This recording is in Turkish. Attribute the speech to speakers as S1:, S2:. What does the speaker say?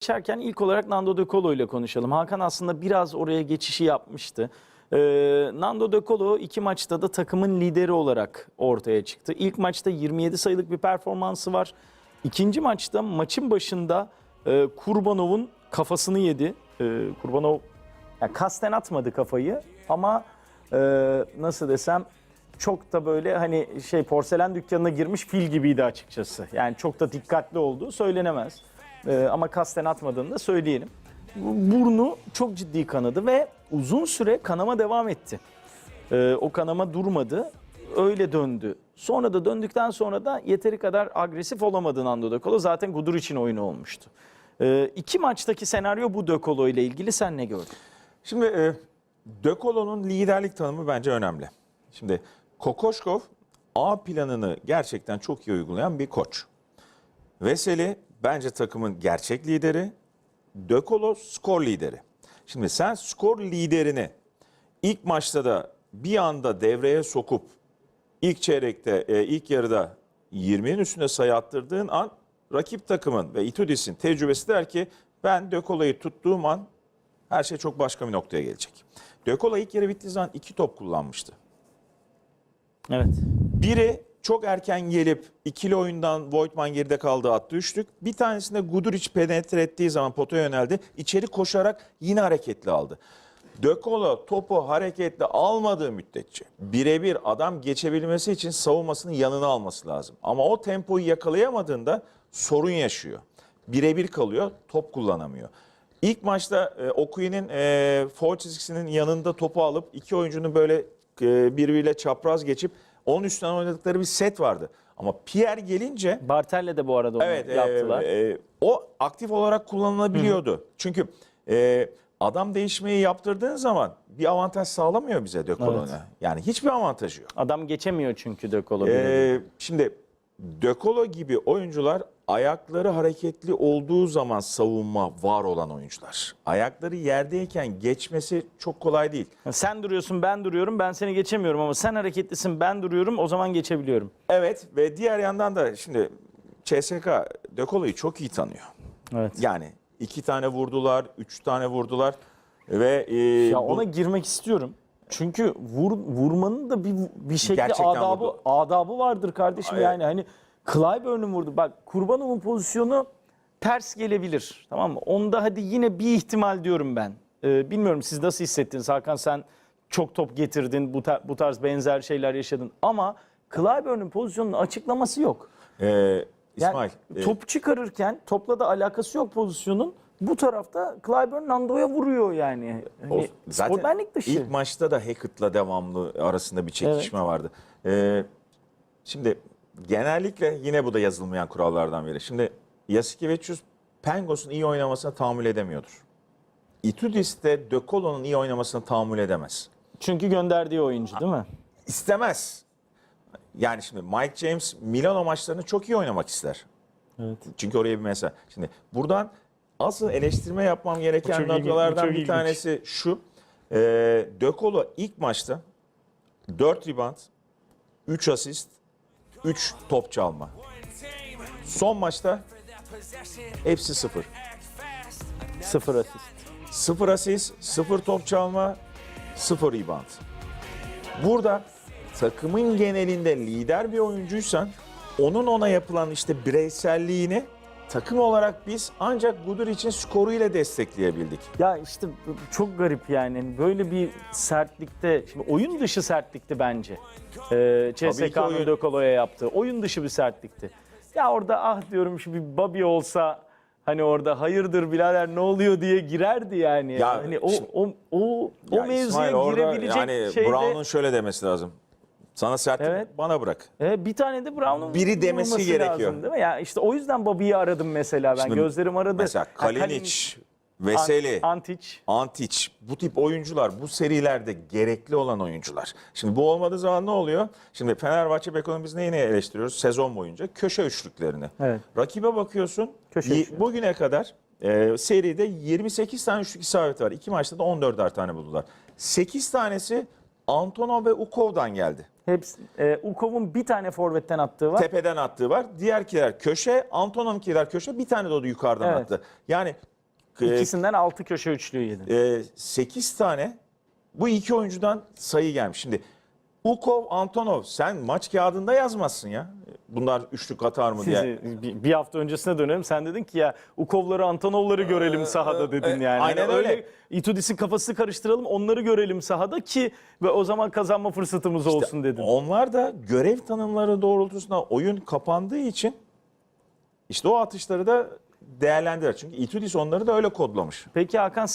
S1: geçerken ilk olarak Nando De Colo ile konuşalım. Hakan aslında biraz oraya geçişi yapmıştı. Ee, Nando De Colo iki maçta da takımın lideri olarak ortaya çıktı. İlk maçta 27 sayılık bir performansı var. İkinci maçta maçın başında e, Kurbanov'un kafasını yedi. E, Kurbanov yani kasten atmadı kafayı ama e, nasıl desem çok da böyle hani şey porselen dükkanına girmiş fil gibiydi açıkçası. Yani çok da dikkatli olduğu söylenemez. Ee, ama kasten atmadığını da söyleyelim. Burnu çok ciddi kanadı ve uzun süre kanama devam etti. Ee, o kanama durmadı. Öyle döndü. Sonra da döndükten sonra da yeteri kadar agresif olamadı Nando De Colo. Zaten Gudur için oyunu olmuştu. Ee, iki maçtaki senaryo bu De Colo ile ilgili sen ne gördün?
S2: Şimdi e, De Colo'nun liderlik tanımı bence önemli. Şimdi Kokoşkov A planını gerçekten çok iyi uygulayan bir koç. Veseli bence takımın gerçek lideri. De Colo skor lideri. Şimdi sen skor liderini ilk maçta da bir anda devreye sokup ilk çeyrekte, e, ilk yarıda 20'nin üstünde sayı attırdığın an rakip takımın ve Itudis'in tecrübesi der ki ben De Colo'yu tuttuğum an her şey çok başka bir noktaya gelecek. De Colo ilk yarı bittiği zaman iki top kullanmıştı.
S1: Evet.
S2: Biri çok erken gelip ikili oyundan Voigtman geride kaldı attı üçlük. Bir tanesinde Guduric penetre ettiği zaman potaya yöneldi. İçeri koşarak yine hareketli aldı. De Colo topu hareketli almadığı müddetçe birebir adam geçebilmesi için savunmasının yanına alması lazım. Ama o tempoyu yakalayamadığında sorun yaşıyor. Birebir kalıyor, top kullanamıyor. İlk maçta e, Okuyi'nin e, foul çizgisinin yanında topu alıp iki oyuncunun böyle e, birbiriyle çapraz geçip onun üstünden oynadıkları bir set vardı. Ama Pierre gelince
S1: Bartel'le de bu arada onu
S2: evet e,
S1: yaptılar.
S2: e, o aktif olarak kullanılabiliyordu. Çünkü e, adam değişmeyi yaptırdığın zaman bir avantaj sağlamıyor bize De Colo'na.
S1: Evet.
S2: Yani hiçbir avantajı yok.
S1: Adam geçemiyor çünkü De Colo. birebir.
S2: Ee, şimdi De Colo gibi oyuncular ayakları hareketli olduğu zaman savunma var olan oyuncular. Ayakları yerdeyken geçmesi çok kolay değil.
S1: Sen duruyorsun ben duruyorum ben seni geçemiyorum ama sen hareketlisin ben duruyorum o zaman geçebiliyorum.
S2: Evet ve diğer yandan da şimdi CSK De Colo'yu çok iyi tanıyor.
S1: Evet.
S2: Yani iki tane vurdular, üç tane vurdular ve e,
S1: Ya
S2: bu-
S1: ona girmek istiyorum. Çünkü vur, vurmanın da bir bir
S2: Gerçekten
S1: adabı
S2: vurdu.
S1: adabı vardır kardeşim
S2: Ay-
S1: yani hani Clyburn'un vurdu. Bak Kurbanov'un pozisyonu ters gelebilir. Tamam mı? Onda hadi yine bir ihtimal diyorum ben. Ee, bilmiyorum siz nasıl hissettiniz Hakan sen çok top getirdin bu, tar- bu tarz benzer şeyler yaşadın ama Clyburn'un pozisyonunun açıklaması yok.
S2: e,
S1: Yani
S2: İsmail e,
S1: top çıkarırken topla da alakası yok pozisyonun. Bu tarafta Clyburn Nando'ya vuruyor yani.
S2: O-
S1: Hani sportmenlik dışı.
S2: ilk maçta da Hackett'la devamlı arasında bir çekişme vardı. Ee, şimdi genellikle yine bu da yazılmayan kurallardan biri. Şimdi Yasikevicius Pengos'un iyi oynamasına tahammül edemiyordur. Itudis de De Colo'nun iyi oynamasına tahammül edemez.
S1: Çünkü gönderdiği oyuncu değil mi?
S2: İstemez. Yani şimdi Mike James Milano maçlarını çok iyi oynamak ister.
S1: Evet.
S2: Çünkü oraya bir mesaj. Şimdi buradan asıl eleştirme yapmam gereken noktalardan bir
S1: ilginç.
S2: tanesi şu. E, De Colo ilk maçta 4 rebound, 3 asist, 3 top çalma. Son maçta hepsi 0.
S1: Sıfır asist.
S2: 0 asist, 0 top çalma, 0 rebound. Burada takımın genelinde lider bir oyuncuysan onun ona yapılan işte bireyselliğini takım olarak biz ancak budur için skoruyla destekleyebildik.
S1: Ya işte çok garip yani. Böyle bir sertlikte, şimdi oyun dışı sertlikti bence. Ee, CSK'nın Colo'ya yaptığı. Oyun dışı bir sertlikti. Ya orada ah diyorum şu bir Bobby olsa hani orada hayırdır birader ne oluyor diye girerdi yani.
S2: Ya
S1: hani o
S2: şimdi-
S1: o o o
S2: Ya
S1: mevzuya
S2: İsmail orada
S1: girebilecek
S2: yani
S1: şeyde
S2: Brown'un şöyle demesi lazım. Sana sertlik
S1: Evet.
S2: bana bırak.
S1: E, bir tane de Brown'un
S2: Biri demesi
S1: vurması
S2: gerekiyor.
S1: lazım, değil mi? Ya işte o yüzden Bobby'yi aradım mesela ben.
S2: Şimdi
S1: Gözlerim aradı.
S2: Mesela
S1: Ha,
S2: Kalinic, Veseli,
S1: Antic.
S2: Antic bu tip oyuncular bu serilerde gerekli olan oyuncular. Şimdi bu olmadığı zaman ne oluyor? Şimdi Fenerbahçe Beko'nu biz neyine eleştiriyoruz sezon boyunca? Köşe üçlüklerini.
S1: Evet.
S2: Rakibe bakıyorsun
S1: Köşe
S2: y-
S1: üçlüğü.
S2: bugüne kadar e, seride 28 tane üçlük isabeti var. İki maçta da 14'er tane buldular. 8 tanesi Antonov ve Ukov'dan geldi.
S1: Hepsi, e, Ukov'un bir tane forvetten attığı var.
S2: Tepeden attığı var. Diğerkiler köşe, Antonov'unkiler köşe. Bir tane de o da yukarıdan
S1: Evet.
S2: attı. Yani e,
S1: İkisinden 6 köşe üçlüğü yedi.
S2: 8 tane bu iki oyuncudan sayı gelmiş. Şimdi Ukov, Antonov sen maç kağıdında yazmazsın ya. Bunlar üçlük atar mı diye.
S1: Sizi bir, bir hafta öncesine dönelim. Sen dedin ki ya Ukovları, Antonovları görelim sahada dedin
S2: e,
S1: yani.
S2: aynen
S1: Hani
S2: öyle.
S1: Itudis'in kafasını karıştıralım, onları görelim sahada ki ve o zaman kazanma fırsatımız olsun dedin.
S2: Onlar da görev tanımları doğrultusunda oyun kapandığı için işte o atışları da değerlendirir. Çünkü Itudis onları da öyle kodlamış.
S1: Peki Hakan